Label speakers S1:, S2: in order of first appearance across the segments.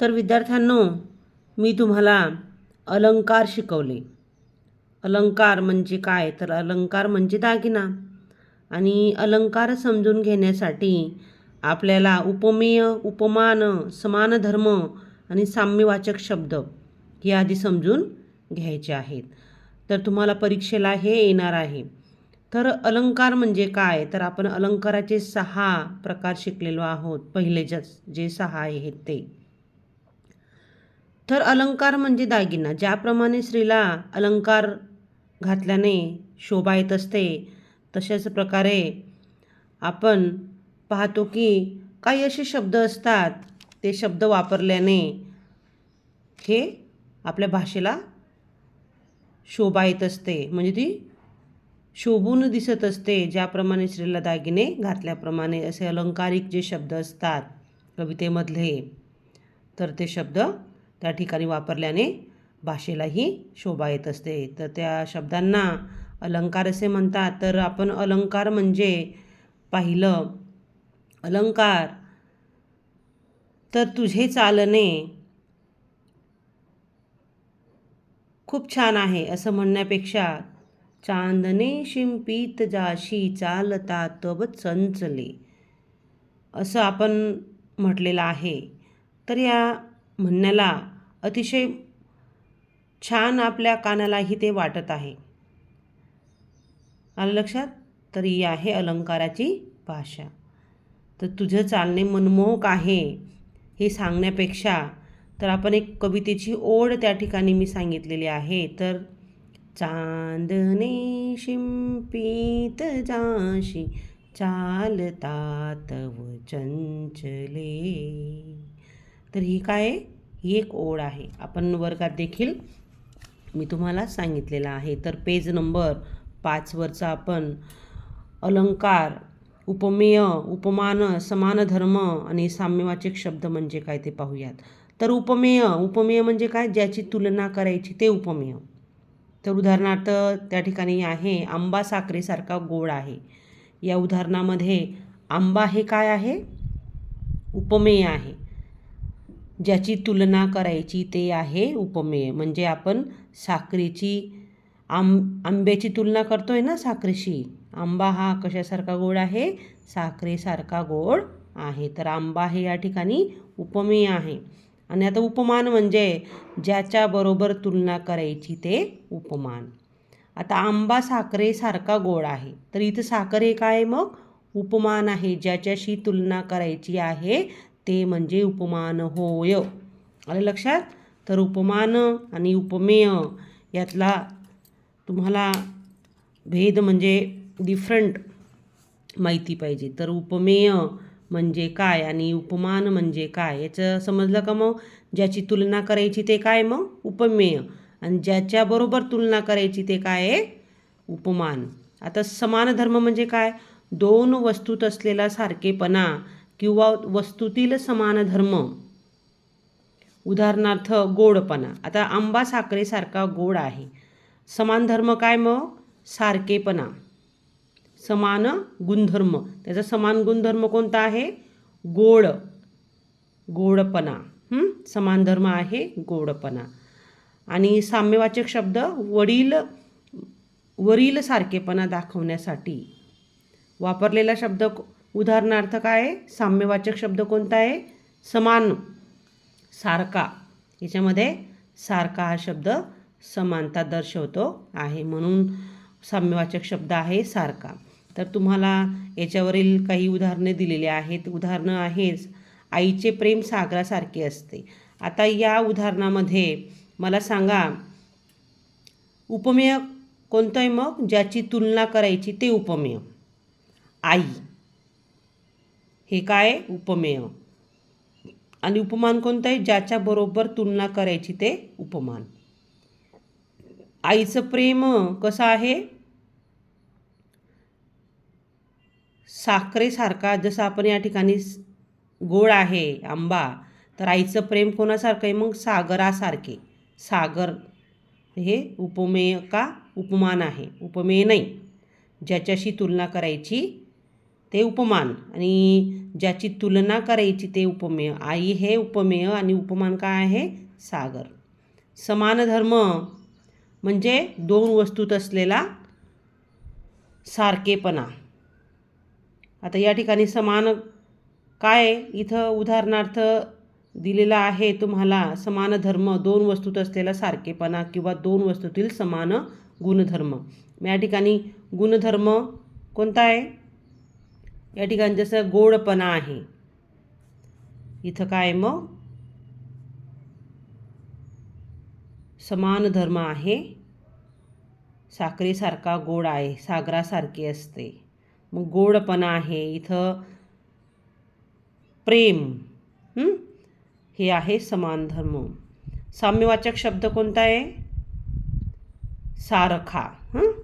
S1: तर विद्यार्थ्यांनो मी तुम्हाला अलंकार शिकवले. अलंकार म्हणजे काय? तर अलंकार म्हणजे दागिना. आणि अलंकार समजून घेण्यासाठी आपल्याला उपमेय उपमान समान धर्म आणि साम्यवाचक शब्द हे आधी समजून घ्यायचे आहेत. तर तुम्हाला परीक्षेला हे येणार आहे. तर अलंकार म्हणजे काय? तर आपण अलंकाराचे सहा प्रकार शिकलेलो आहोत. पहिले ज जे सहा आहेत ते. तर अलंकार म्हणजे दागिना. ज्याप्रमाणे स्त्रीला अलंकार घातल्याने शोभा येत असते तशाच प्रकारे आपण पाहतो की काही असे शब्द असतात ते शब्द वापरल्याने हे आपल्या भाषेला शोभा येत असते. म्हणजे ती शोभून दिसत असते ज्याप्रमाणे स्त्रीला दागिने घातल्याप्रमाणे. असे अलंकारिक जे शब्द असतात कवितेमधले तर ते शब्द त्या ठिकाणी वापरल्याने भाषेलाही शोभा येत असते. तर त्या शब्दांना अलंकार असे म्हणतात. तर आपण अलंकार म्हणजे पाहिलं अलंकार. तर तुझे चालणे खूप छान आहे असं म्हणण्यापेक्षा चांदणे शिंपीत जाशी चालता तब चंचले असं आपण म्हटलेलं आहे. तर या म्हणण्याला अतिशय छान आपल्या कानालाही ते वाटत आहे. आलं लक्षात? तर ही आहे अलंकाराची भाषा. तर तुझं चालणे मनमोहक आहे हे सांगण्यापेक्षा तर आपण एक कवितेची ओढ त्या ठिकाणी मी सांगितलेली आहे. तर चांदणे शिंपीत जाशी चालतात व चंचले. तर ही काय आहे? ही एक ओढ आहे. आपण वर्गात देखील मी तुम्हाला सांगितलेलं आहे. तर पेज नंबर पाचवरचा आपण अलंकार उपमेय उपमान समान धर्म आणि साम्यवाचक शब्द म्हणजे काय ते पाहूयात. तर उपमेय उपमेय म्हणजे काय? ज्याची तुलना करायची ते उपमेय. तर उदाहरणार्थ त्या ठिकाणी आहे आंबा साखरेसारखा गोड आहे. या उदाहरणामध्ये आंबा हे काय आहे? उपमेय आहे. ज्याची तुलना करायची ते आहे उपमेय. म्हणजे आपण साखरेची आंब आंब्याची तुलना करतो आहे ना साखरेशी? आंबा हा कशासारखा गोड आहे? साखरेसारखा गोड आहे. तर आंबा हे या ठिकाणी उपमेय आहे. आणि आता उपमान म्हणजे ज्याच्याबरोबर तुलना करायची ते उपमान. आता आंबा साखरेसारखा गोड आहे. तर इथं साखर हे काय मग? उपमान आहे. ज्याच्याशी तुलना करायची आहे ते म्हणजे उपमान होय. आलं लक्षात? तर उपमान आणि उपमेय यातला तुम्हाला भेद म्हणजे डिफरंट माहिती पाहिजे. तर उपमेय म्हणजे काय आणि उपमान म्हणजे काय? याचं समजलं का मग? ज्याची तुलना करायची ते काय मग? उपमेय. आणि ज्याच्याबरोबर तुलना करायची ते काय आहे? उपमान. आता समान धर्म म्हणजे काय? दोन वस्तूत असलेला सारखेपणा. किंवा वस्तूतील समान धर्म. उदाहरणार्थ गोडपणा. आता आंबा साखरेसारखा गोड आहे. समान धर्म काय मग? सारखेपणा समान गुणधर्म. त्याचा समान गुणधर्म कोणता आहे? गोड. गोडपणा. समान धर्म आहे गोडपणा. आणि साम्यवाचक शब्द वडील वरील सारखेपणा दाखवण्यासाठी वापरलेला शब्द उदाहरणार्थ काय आहे? साम्यवाचक शब्द कोणता आहे? समान सारखा याच्यामध्ये सारखा हा शब्द समानता दर्शवतो आहे म्हणून साम्यवाचक शब्द आहे सारखा तर तुम्हाला याच्यावरील काही उदाहरणे दिलेली आहेत. उदाहरणं आहेच आईचे प्रेम सागरासारखे असते. आता या उदाहरणामध्ये मला सांगा उपमेय कोणतं आहे मग? ज्याची तुलना करायची ते उपमेय. आई. हे काय उपमेय. आणि उपमान कोणतं आहे? ज्याच्याबरोबर तुलना करायची ते उपमान. आईचं प्रेम कसं आहे? साखरेसारखा जसं आपण या ठिकाणी गोड आहे आंबा तर आईचं प्रेम कोणासारखं आहे? मग सागरासारखे. सागर हे उपमेय का? उपमान आहे. उपमेय नाही. ज्याच्याशी तुलना करायची ते उपमान. आणि ज्याची तुलना करायची ते उपमेय. आई हे उपमेय आणि उपमान काय आहे? सागर. समान धर्म म्हणजे दोन वस्तूत असलेला सारखेपणा. आता या ठिकाणी समान काय इथं उदाहरणार्थ दिलेला आहे तुम्हाला? समान धर्म दोन वस्तूत असलेला सारखेपणा किंवा दोन वस्तूतील समान गुणधर्म. मग या ठिकाणी गुणधर्म कोणता आहे? या ठिकाणी जसं गोडपणा आहे. इथं काय मग? समान धर्म आहे. साखरेसारखा गोड आहे सागरासारखी असते. मग गोडपणा आहे. इथं प्रेम हे आहे समान धर्म. साम्यवाचक शब्द कोणता आहे? सारखा हं?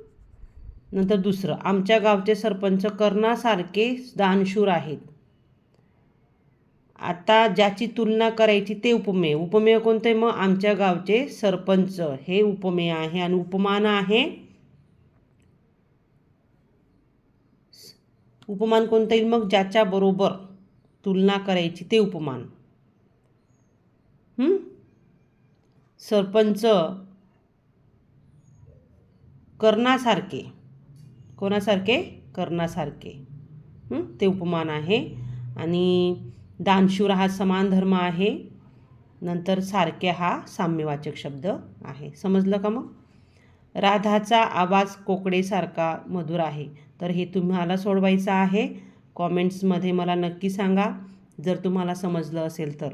S1: नंतर दुसरं आमच्या गावचे सरपंच कर्णासारखे दानशूर आहेत. आता ज्याची तुलना करायची ते उपमेय. उपमेय कोणतं? आहे मग आमच्या गावचे सरपंच. हे उपमेय आहे आणि उपमान आहे. उपमान कोणतं येईल? मग ज्याच्याबरोबर तुलना करायची ते उपमान. सरपंच कर्णासारखे. कोणासारखे? कर्णासारखे. ते उपमान आहे. आणि दानशूर हा समान धर्म आहे. नंतर सारखे हा साम्यवाचक शब्द आहे. समजलं का मग? राधाचा आवाज कोकडेसारखा मधुर आहे. तर हे तुम्हाला सोडवायचं आहे. कॉमेंट्समध्ये मला नक्की सांगा. जर तुम्हाला समजलं असेल तर.